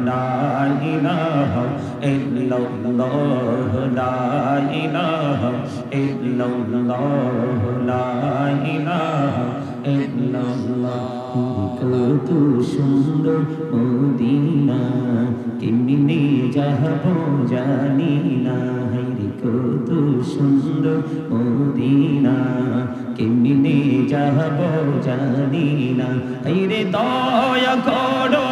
لا إله إلا الله لا إله إلا الله لا إله إلا الله কত সুন্দর মদিনা কেমনি যাহব জানি না হাইরে কত সুন্দর মদিনা কেমনি যাহব জানি না হাইরে দয়া করো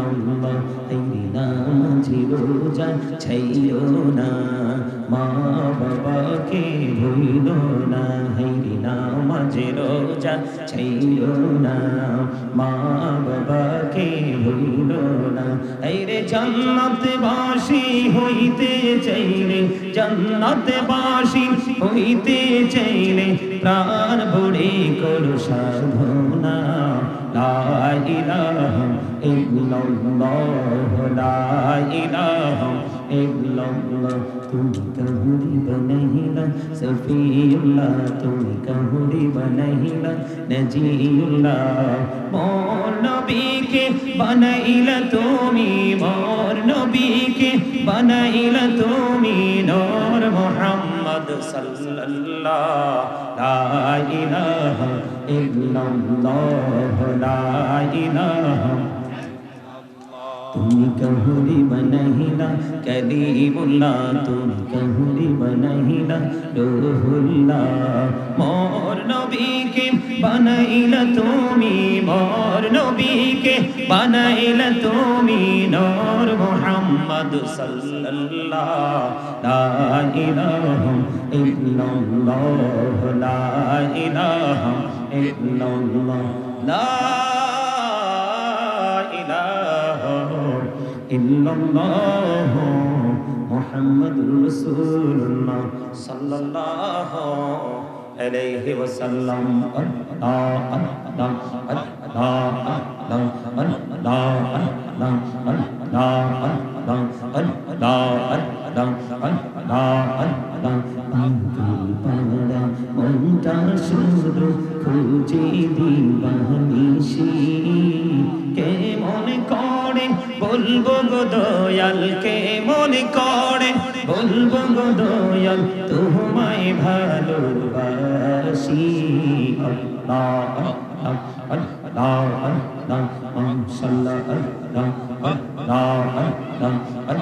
ইল্লাল্লাহ তেরি নামাজি রোজা ছাইলো না। মা বাবাকে ভুইলো না। হেরি নামাজি রোজা ছাইলো না। মা বাবাকে ভুইলো না। এইরে জান্নাত বাসি হইতে চাইলে জান্নাত বাসি হইতে চাইলে প্রাণ ভরে করো সাধনা। লা ইলাহা illallah la ilaha illallah तुम कहूरी बनहिला सफीला तुम कहूरी बनहिला नजीला मोर नबी के बनहिला तुमी मोर नबी के बनहिला तुमी नूर मोहम्मद सल्लल्लाह ला इलाहा इल्लल्लाह ला इलाहा তুমি कहरी बनहिला कदीमुल्ला तुम कहरी बनहिला रोहुल्ला मोर नबी के बनैला তুমি, মোর নবীকে বানাইলা তুমি, নূর মুহাম্মদ সাল্লাল্লাহ লা ইলাহা ইল্লাল্লাহ, লা ইলাহা ইল্লাল্লাহ। লা ইল্লাল্লাহ মুহাম্মাদুর রাসূলুল্লাহ সাল্লাল্লাহু আলাইহি ওয়াসাল্লাম। আল্লাহ আল্লাহ আল্লাহ আল্লাহ আল্লাহ আল্লাহ আল্লাহ আল্লাহ আল্লাহ আল্লাহ আল্লাহ আল্লাহ মনটা শুধু খুঁজে করে বলব গো দয়ালকে মনে করে বলব গো দয়াল তোমায় ভালোবাসি আল্লাহ আল্লাহ আল্লাহ সাল্লাহ আল্লাহ আল্লাহ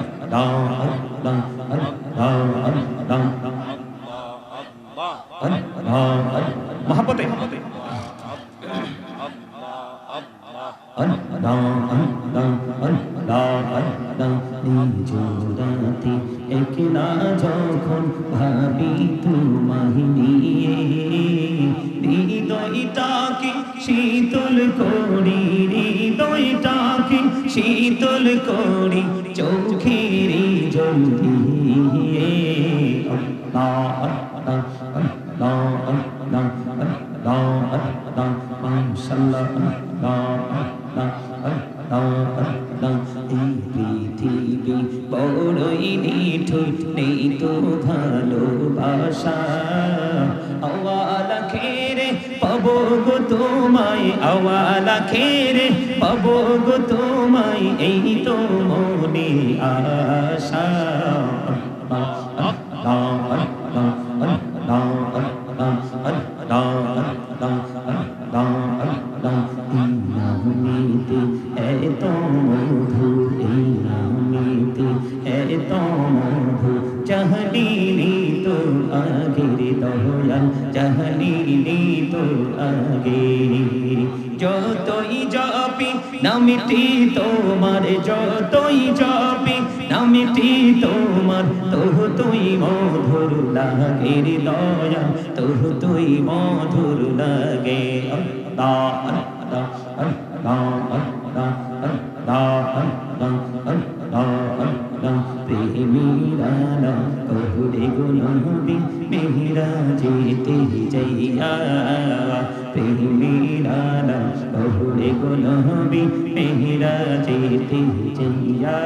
মহাপতে রাতে একলা যখন ভাবি তোমায় নিয়ে হৃদয়টাকে শীতল করি হৃদয়টাকে শীতল করি চোখের জল দিয়ে আল্লাহ আল্লাহ আল্লাহ আল্লাহ আল্লাহ আল্লাহ মাশাআল্লাহ আল্লাহ আল্লাহ আল্লাহ আল্লাহ ভালোবাসা আওয়ালা খেরে পাবো গো তোমায়, আওয়ালা খেরে পাবো গো তোমায়, এই তো মনে আশা নামিটি তোমার যতই জপি নামিটি তোমার তোহ তুই মধুর লাগে রে দয়া তুই মধুর লাগে প্রেমীরা বহুরে গুলবি মেহরা যেতে যাইয়া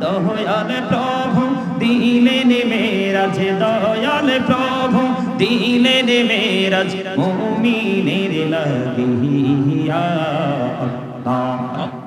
দয়াল প্রভু, দিলেন মেরাজ, দয়াল প্রভু, দিলেন মেরাজ, মুমিনের লাগিয়া আল্লাহ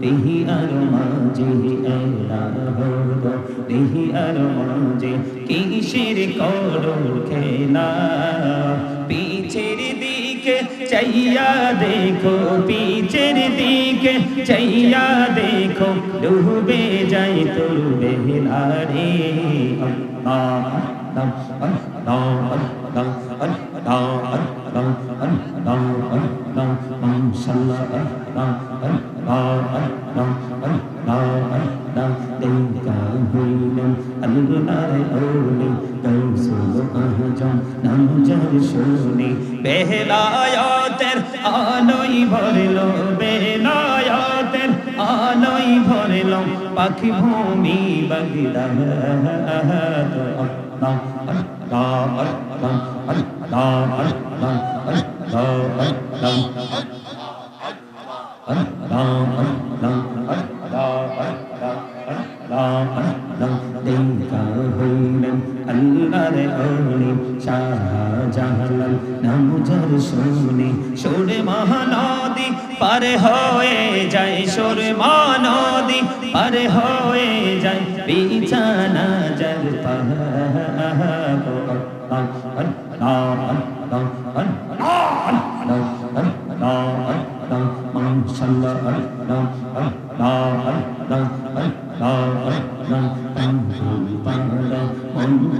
দেহি আর মাঝে এলাহো দেহি আর মাঝে কিসের করুণ খেলা পিছের দিকে চাইয়া দেখো পিছের দিকে চাইয়া দেখো ডুবে যাই তোর বেহলারে আল্লাহ রমজান শুনি বেলায়তের আলোই ভরল বেলায়তের আলোই ভরল পাখি ভূমি বাগিলা Allah জাহালাল নাম যার শুনি সরে মহানদী, পারে হয়ে যায় সরে মহানদী, পারে হয়ে যায় বিছানা যার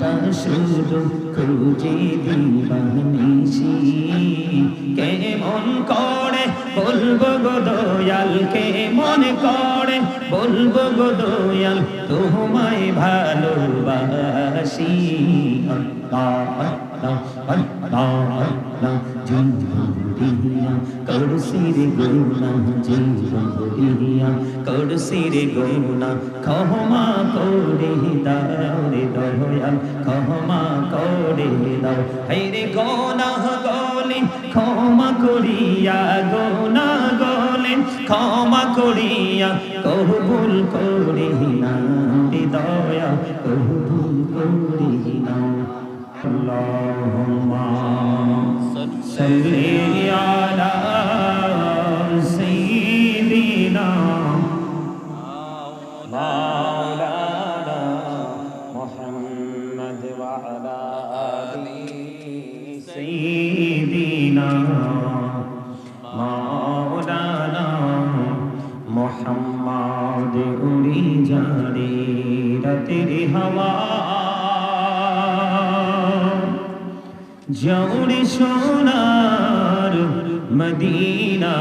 Thank you. যে দিবানিসি কেমন করে বলব গো দয়াল, কেমন করে বলব গো দয়াল, তোমায় ভালোবাসি। করসিরে গুণা জীবরিয়া করসিরে গুণা ক্ষমা করে দাও রে দয়াল, ক্ষমা করে দাও হাইরে গোনা গলে ক্ষমা করিয়া গোনা গলে ক্ষমা করিয়া কবুল করে না রে দয়া কবুল করে না اللهم صل على জৌড়ে সোনার মদিনা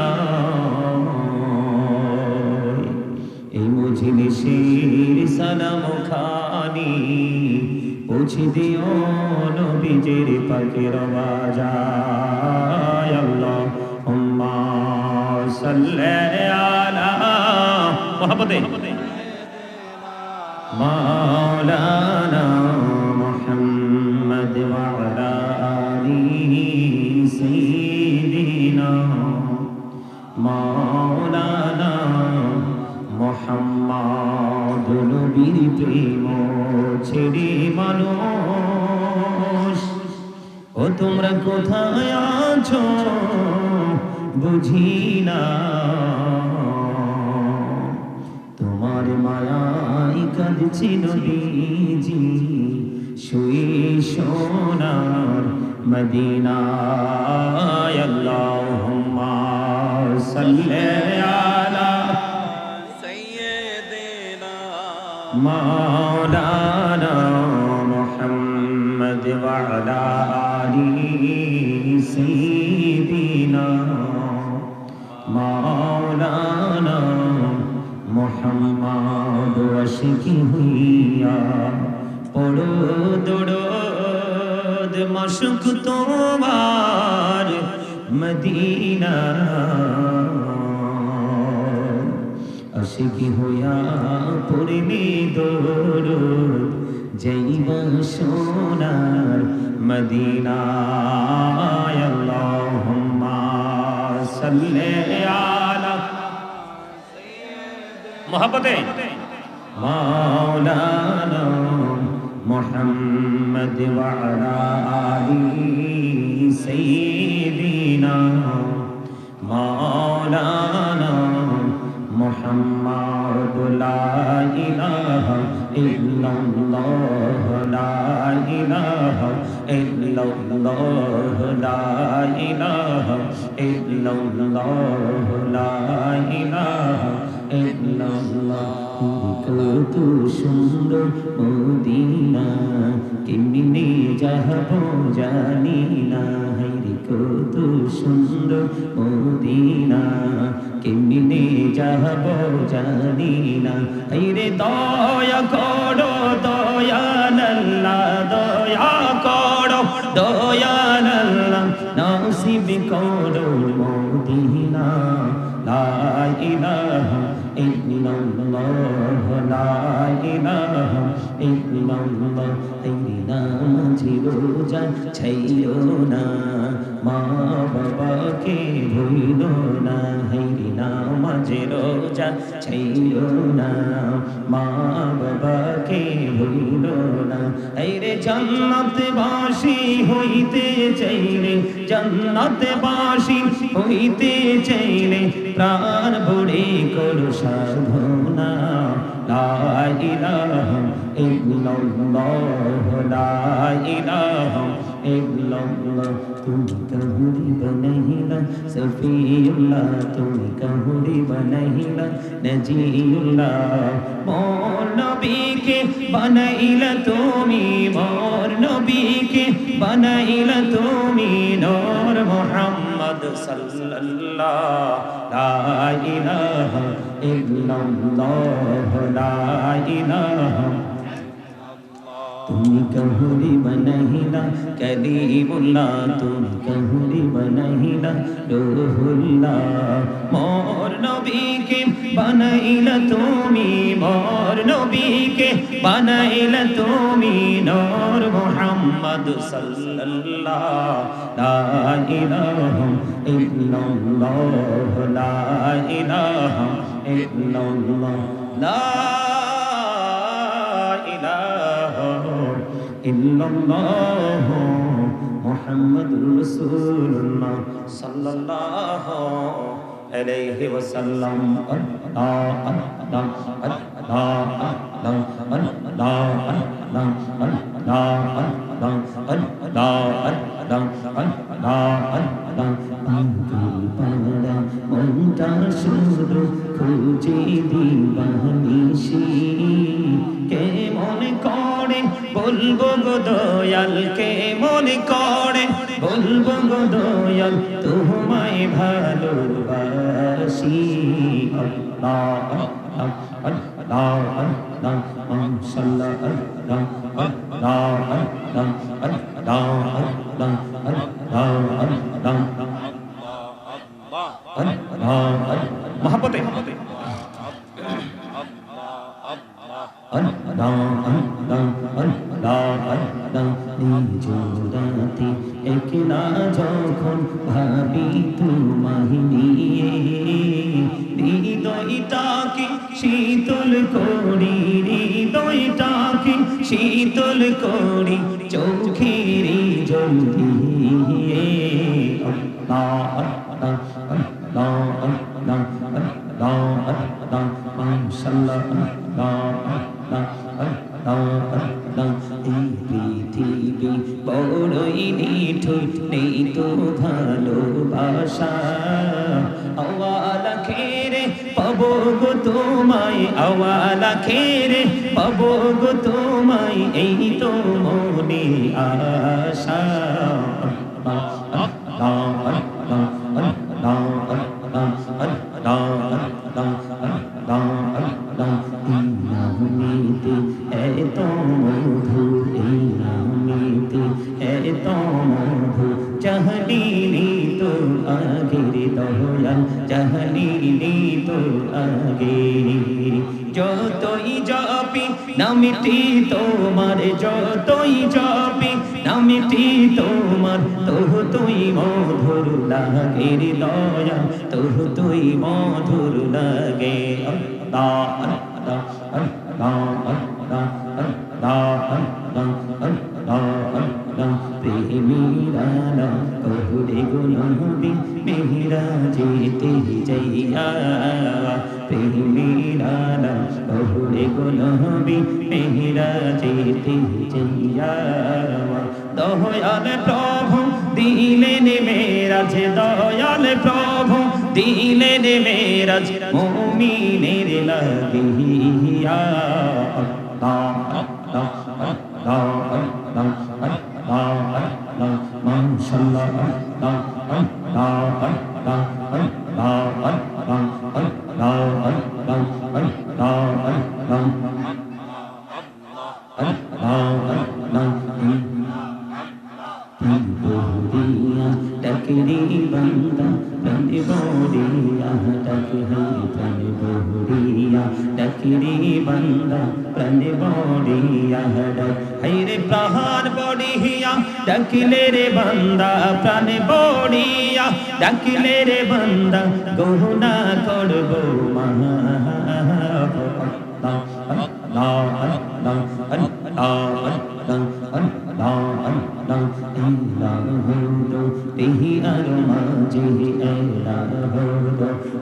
এই মজলিসের সালাম খানি পৌঁছে দিও নবীজের পাকের বাজায় আল্লাহ হুম্মা সাল্লি আলা মোহাম্মদে তোমরা কোথায় আছো? বুঝি না। তোমার মায়াই কাঁদছি নবীজি শুই সোনার মদিনা আল্লাহুম্মা সাল্লি আলা সাইয়্যিদিনা মাওলানা মুহাম্মদ ওয়া আলা آله سيدنا مولانا محمد وشکی হইয়া পড়ো দরদ মশক তোমার মদিনা আশিকি হইয়া পড়িনি দৌড় যাইবা সোনার মদিনায় আল্লাহুম্মা সাল্লি আলা মোহাম্মতে মাওলানা মুহাম্মদ ওয়া আলা আলিহি সাইয়্যিদিনা মাওলানা محمد لا illallah la ilaha illallah la ilaha illallah la ilaha illallah কত সুন্দর মদিনা কেমনে যাহব জানি না কত সুন্দর মদিনা কেমনে যাহব জানি না। হাইরে দয়া করো দয়াল্লাহ দয়া করো দয়াল্লাহ নাসিব করো মদিনা। লা ইলাহা ইল্লাল্লাহ, লা তেরিনা রোজা ছাইলো না। মা বাবাকে ভুইল না হেরিনা মাঝে রোজা ছাইলো না। মা বাবাকে ভুইল না হেরে জান্নাত বাসি হইতে চাইলে জান্নাত বাসি হইতে চাইলে প্রাণ ভরে করো সাধনা। লা ইলাহা ইল্লাল্লাহ, লা ইলাহা إلا الله تم كهري بنهلا سفي الله تم كهري بنهلا نجي الله مور نبيك بنهلا تومي مور نبيك بنهلا تومي نور محمد صلى الله لا إله إلا الله لا إله तुम कहरी बनहिला कदीमुल्ला तुम कहरी बनहिला रूहुल्ला मोर नबी के बनहिला तुमी मोर नबी के बनहिला तुमी नूर मुहम्मद सल्लल्लाहु ला इलाहा इल्लल्लाह ला इलाहा इल्लल्लाह ला ইল্লাল্লাহ মুহাম্মাদুর রাসূলুল্লাহ সাল্লাল্লাহু আলাইহি ওয়াসাল্লাম। আল্লাহ আল্লাহ আল্লাহ আল্লাহ আল্লাহ আল্লাহ আল্লাহ আল্লাহ আল্লাহ আল্লাহ আল্লাহ আল্লাহ মনটা শুধু খুঁজে কেমন করে বলবো গো দয়ালকে মনে করে বলবো গো দয়াল তোমায় ভালোবাসি আল্লাহ আল্লাহ আল্লাহ সাল্লাহ আল্লাহ আল্লাহ আল্লাহ আল্লাহ আল্লাহ আল্লাহ আল্লাহ محبت ہے করি চোখের জ্যোতি আল্লাহ আল্লাহ আল্লাহ আল্লাহ আল্লাহ আল্লাহ মাশাআল্লাহ আল্লাহ আল্লাহ আল্লাহ আল্লাহ এই পৃথিবী বড়ই নিঠুর নেই ভালোবাসা তোমায় আওয়ালা খেরে পাবো গো তোমায় এই তো মনে আশা। যতই জপি, নামিটি তোমার তোহ তুই মধুর লাগে রে দয়া তোহ তুই মধুর লাগে দা দা দা দা দা দা মেহরানা কহুরে গুনাহবি মেহরা যেতে যাইয়া দয়াল প্রভু দিলেন মেরাজ দয়াল প্রভু দিলেন মেরাজ মুমিনের লাগিয়া। আল্লাহ আল্লাহ আল্লাহ আল্লাহ আল্লাহ আল্লাহ মাশাআল্লাহ আল্লাহ আল্লাহ তেহি আর মাঝে ইলাহু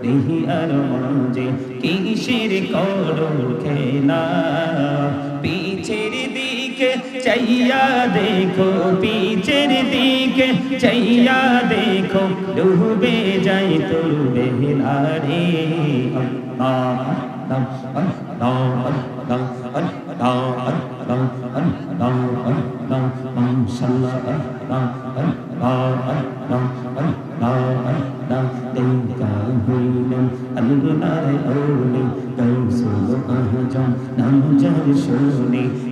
তেহি আর মাঝে কিসের করো খেলা পিছের দিকে চাইয়া দেখো পিছের দিকে চাইয়া দেখো ডুবে যাই তোর বেহলা রে আল্লাহ আল্লাহ আল্লাহ আল্লাহ আল্লাহ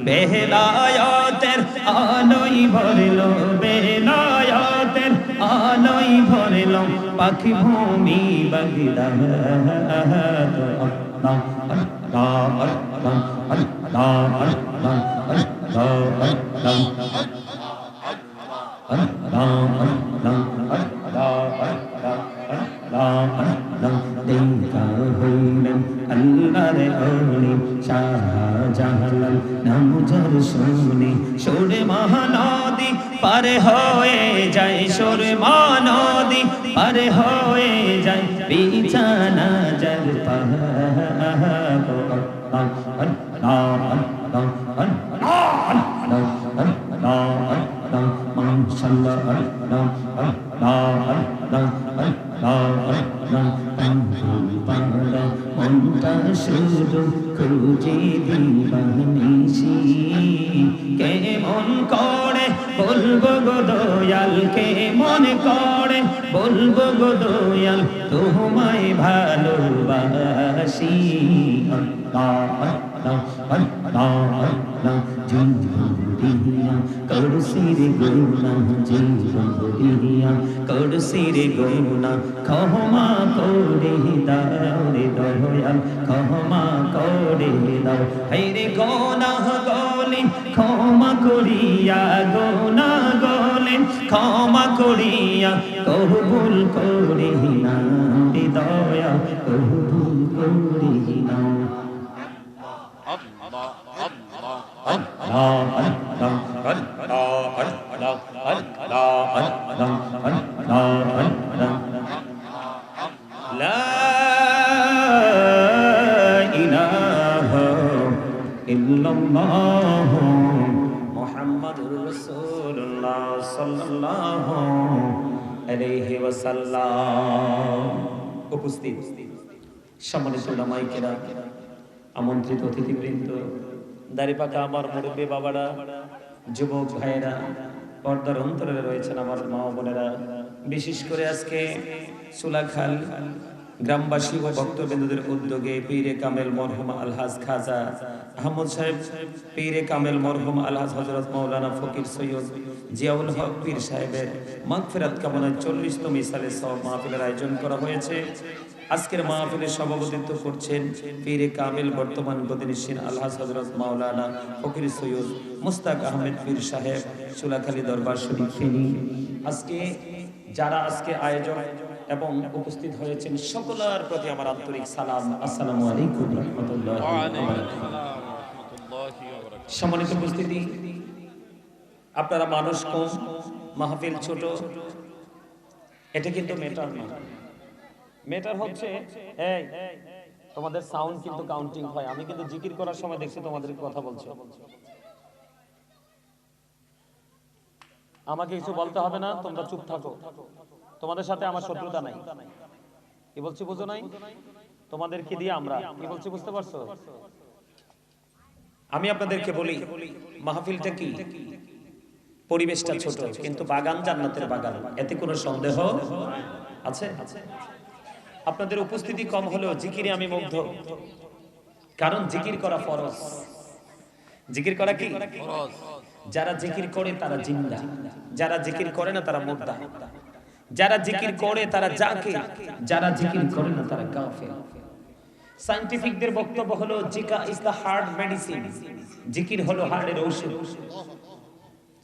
বেহলায়াতের আলোই ভরলো বেহলায়াতের আলোই ভরলো পাখি ভূমি আল্লাহ আল্লাহ আল্লাহ শুনে সুরে মহানদী পারে হয়ে যায় সুর মহানদী পারে হয়ে যায় বিছানা পাহাড়। করসির গুণা ক্ষমা করে দাও রে দয়াল ক্ষমা করে দাও। হাইরে গোনা গলে, ক্ষমা করিয়া গোনা গলে, ক্ষমা করিয়া কবুল করে না রে দয়াল, কবুল করে না উপস্থিত। সম্মানিত ওলামাইকেরা আমন্ত্রিত অতিথিবৃন্দ দাড়িপাকা আমার মুরব্বী বাবারা, যুবক ভাইয়েরা, পর্দার অন্তরে রয়েছেন আমার মা বোনেরা। বিশেষ করে আজকে সুলাখাল গ্রামবাসী ও ভক্তবৃন্দদের উদ্যোগে পীরে কামেল মরহুম আলহাজ খাজা। আহমদ সাহেব, পীরে কামেল মরহুম আলহাজ হজরত মৌলানা ফকির সৈয়দ জিয়াউল হক পীর সাহেবের মাগফিরাত কামনায় চল্লিশতম ইসালে সব মাহফিলের আয়োজন করা হয়েছে। আজকের মাহফিলের সভাপতিত্ব করছেন পীরে কামেল বর্তমান গদিনিসীন আলহাজ হজরত মাওলানা ফকির সৈয়দ মুস্তাক আহমেদ পীর সাহেব সুলাখালী দরবার শরীফ। আজকে যারা আজকে আয়োজক এবং উপস্থিত হয়েছেন সকলের প্রতি আমার আন্তরিক সালাম। আসসালামু আলাইকুম রহমতুল্লাহ সম্মানিত উপস্থিতি আপনারা মানুষ কম মাহফিল ছোট। এটা কিন্তু মেটার না। মেটার হচ্ছে এই তোমাদের সাউন্ড কিন্তু কাউন্টিং হয়। আমি কিন্তু জিকির করার সময় দেখছি তোমাদের কথা বলছো। আমাকে কিছু বলতে হবে না তোমরা চুপ থাকো। তোমাদের সাথে আমার শত্রুতা নাই। কি বলছি, বুঝো নাই? তোমাদেরকে দিয়ে আমরা? কি বলছি, বুঝতে পারছ? আমি আপনাদেরকে বলি, মাহফিলটা কি? পরিবেশটা ছোট, কিন্তু বাগান জান্নাতের বাগান। এতে কোনো সন্দেহ আছে? আপনাদের উপস্থিতি কম হলেও জিকিরে আমি মুগ্ধ। কারণ জিকির করা ফরজ। জিকির করা কি? যারা জিকির করে তারা জিন্দা। যারা জিকির করে না তারা মুর্দা। যারা জিকির করে তারা জাকে যারা জিকির করে না তারা কাফের সায়েন্টিফিকদের বক্তব্য হলো জিকা ইজ দ্য হার্ট মেডিসিন জিকির হলো হার্টের ঔষধ।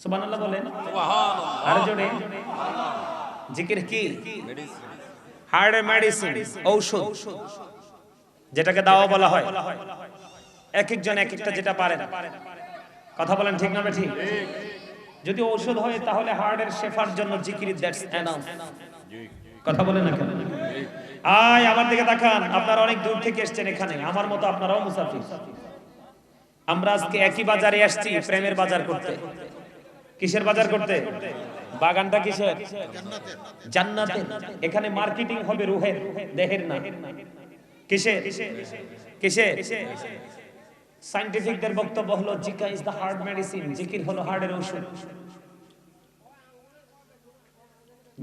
সুবহানাল্লাহ বলেন। সুবহানাল্লাহ। আর জোরে। জিকির কি? হার্টের মেডিসিন ঔষধ। যেটাকে দাওয়া বলা হয়। এক একজন এক একটা যেটা পারেন কথা বলেন ঠিক না ঠিক। যদি ঔষধ হয়, তাহলে হার্টের শেফার জন্য জিকির দ্যাটস এনাফ কথা বলেন না কেন? আয়, আমার দিকে তাকান। আপনারা অনেক দূর থেকে এসেছেন এখানে। আমার মতো আপনারাও মুসাফির। আমরা আজকে একই বাজারে আসছি, প্রেমের বাজার করতে। কিসের বাজার করতে? বাগানটা কিসের? জান্নাতের। এখানে মার্কেটিং হবে রুহের, দেহের না। কিসের? কিসের? সায়েন্টিফিকদের বক্তব্য হলো, জিকা ইজ দ্য হার্ট মেডিসিন জিকির হলো হার্টের ঔষধ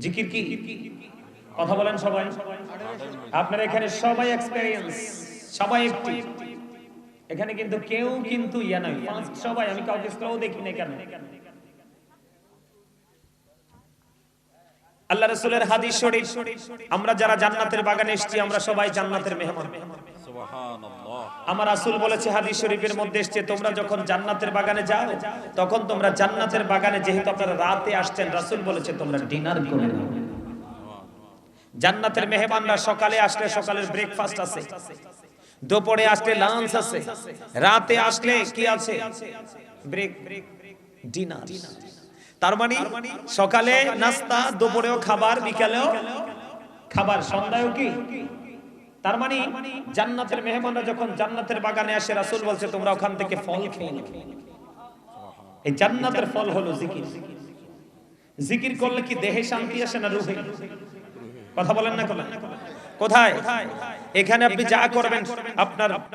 জিকির কি? কথা বলেন সবাই। আপনার এখানে সবাই এক্সপেরিয়েন্স সবাই একটি। এখানে কিন্তু কেউ কিন্তু ইয়া নাই। সবাই, আমি কাউকে স্লো দেখি না কেন? আল্লাহ রাসূলের হাদিস শরীফ, আমরা যারা জান্নাতের বাগানে এসেছি, আমরা সবাই জান্নাতের মেহমান। আমার রাসূল বলেছে হাদিস শরীফের মধ্যে এসেছে, তোমরা যখন জান্নাতের বাগানে যাও, তখন তোমরা জান্নাতের বাগানে যেহেতু আপনারা রাতে আসছেন, রাসূল বলেছে তোমরা ডিনার করে নাও। জান্নাতের মেহমানরা সকালে আসলে সকালের ব্রেকফাস্ট আছে। দুপুরে আসলে লাঞ্চ আছে। রাতে আসলে কি আছে? ব্রেক ডিনার তার মানে সকালে নাস্তা, দুপুরেও খাবার, বিকালেও খাবার। সন্ধ্যায়ও কি? তার মানে জান্নাতের মেহমানরা যখন জান্নাতের বাগানে আসে, রাসূল বলছে, তোমরা ওখান থেকে ফল খেয়ে এই জান্নাতের ফল হলো জিকির। জিকির করলে কি দেহে শান্তি আসে না রুহে? কথা বলেন না কোথায়? এখানে আপনি যা করবেন, আপনার